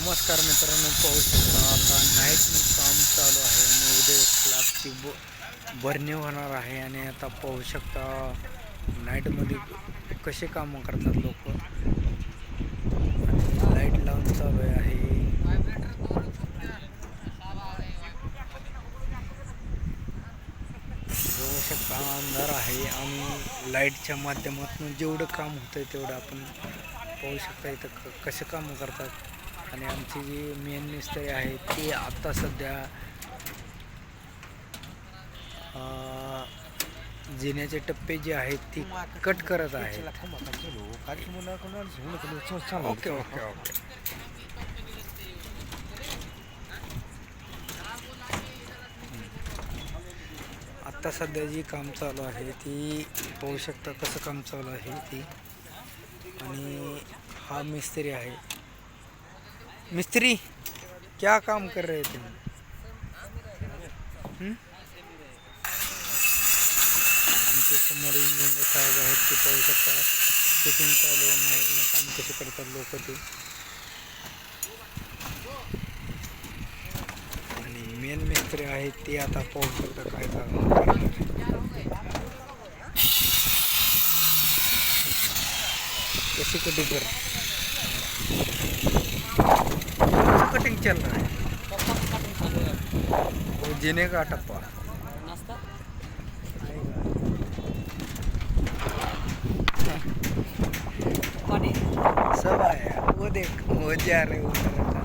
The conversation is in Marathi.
नमस्कार मित्रांनो पाहू शकता आता नाईटनं काम चालू आहे आणि उद्या स्लॅबची ब भरणी होणार आहे आणि आता पाहू शकता नाईटमध्ये कसे कामं करतात लोक. लाइट लावून चालू आहे. बघू शकता अंधार आहे आणि लाईटच्या माध्यमातून जेवढं काम होतं तेवढं आपण पाहू शकता इथं क कसे कामं करतात. आणि आमची जी मेन मिस्त्री आहे ती आत्ता सध्या जिण्याचे जिन्याचे टप्पे जे आहेत ती कट करत आहे ओके ओके ओके. आत्ता सध्या जी काम चालू आहे ती पाहू शकता कसं काम चालू आहे ती. आणि हा मिस्त्री आहे मिस्त्री क्या काम कर रहे थे? हं? आमच्या समोर इंजिनियर साहेब आहेत ते पाहू शकता चेकिंग चालू आहे काम कसे करतात लोक ते आणि मेन मिस्त्री आहेत ते आता पाहू शकता काय काम कर कटिंग चल रहा है। वो जीने का टप्पा। सब आया। वो देख वो जा रहे उधर